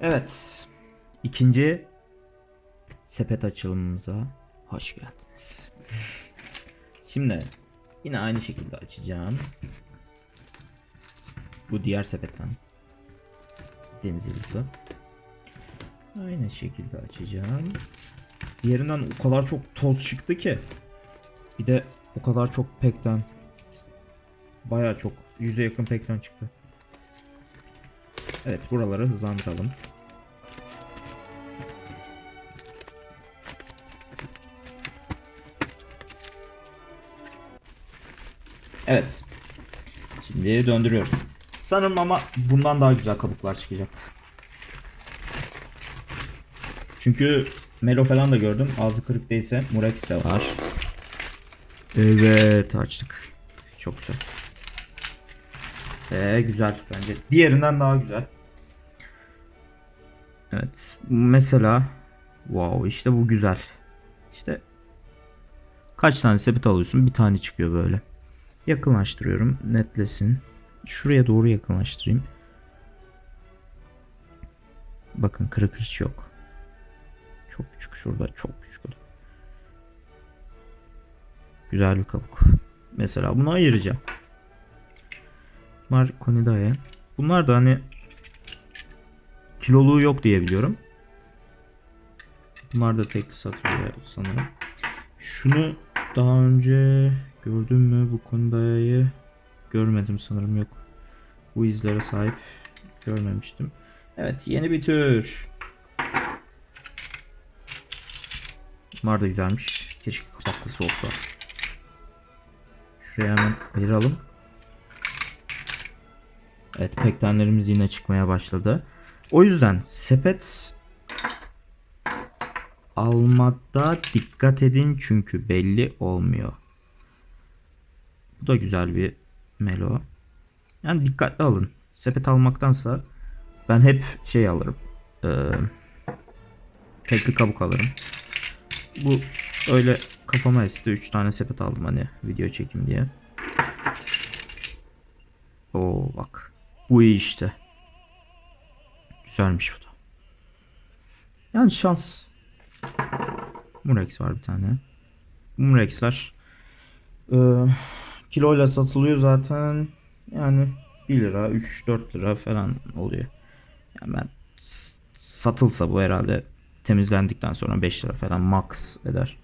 Evet. ikinci sepet açılımımıza hoş geldiniz. Şimdi yine aynı şekilde açacağım. Bu diğer sepetten. Deniz yıldızı. Aynı şekilde açacağım. Diğerinden o kadar çok toz çıktı ki. Bir de o kadar çok pekten. Baya çok. Yüze yakın pekten çıktı. Evet buraları hızlandıralım. Evet. Şimdi döndürüyoruz. Sanırım ama bundan daha güzel kabuklar çıkacak. Çünkü Melo falan da gördüm. Ağzı kırık değilse Murex de var. Evet açtık. Çok güzel. Ee, güzel bence. Diğerinden daha güzel. Evet. Mesela wow işte bu güzel. İşte kaç tane sepet alıyorsun? Bir tane çıkıyor böyle. Yakınlaştırıyorum. Netlesin. Şuraya doğru yakınlaştırayım. Bakın kırık hiç yok. Çok küçük şurada. Çok küçük. Güzel bir kabuk. Mesela bunu ayıracağım. Bunlar Konidae. Bunlar da hani kiloluğu yok diye biliyorum. Bunlar da tekli satılıyor sanırım. Şunu daha önce gördüm mü bu Kondae'yi görmedim sanırım yok. Bu izlere sahip görmemiştim. Evet yeni bir tür. Bunlar da güzelmiş. Keşke kapaklısı olsa. Şuraya hemen ayıralım. Evet pektenlerimiz yine çıkmaya başladı. O yüzden sepet almakta dikkat edin çünkü belli olmuyor. Bu da güzel bir melo. Yani dikkatli alın. Sepet almaktansa ben hep şey alırım. Ee, tekli kabuk alırım. Bu öyle kafama esti 3 tane sepet aldım hani video çekim diye. Oo bak. Bu iyi işte. Güzelmiş bu da. Yani şans. Murex var bir tane. Murex'ler e, kiloyla satılıyor zaten. Yani 1 lira, 3-4 lira falan oluyor. Yani ben satılsa bu herhalde temizlendikten sonra 5 lira falan max eder.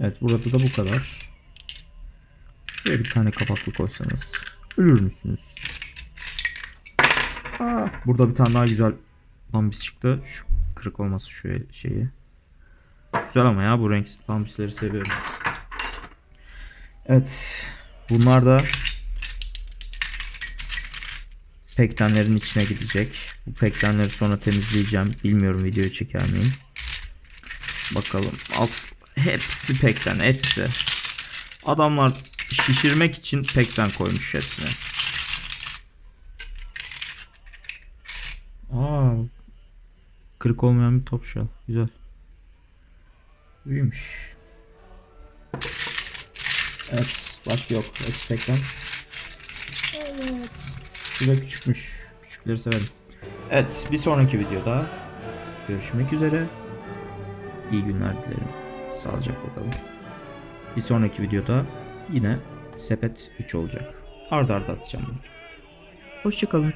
Evet burada da bu kadar. Şuraya bir tane kapaklı koysanız ölür müsünüz? Aa, burada bir tane daha güzel bambis çıktı. Şu kırık olması şu şeyi. Güzel ama ya bu renk bambisleri seviyorum. Evet. Bunlar da pektenlerin içine gidecek. Bu pektenleri sonra temizleyeceğim. Bilmiyorum videoyu çeker miyim? Bakalım. Alt, hepsi pekten. Hepsi. Adamlar şişirmek için pekten koymuş hepsini. Aa, kırık olmayan bir top shell. Güzel. Büyümüş. Evet. Başka yok. Hepsi pekten. Evet. Bu da küçükmüş. Küçükleri severim. Evet. Bir sonraki videoda görüşmek üzere. İyi günler dilerim. Sağlıcakla kalın. Bir sonraki videoda yine sepet 3 olacak. Arda arda atacağım bunları. Hoşçakalın.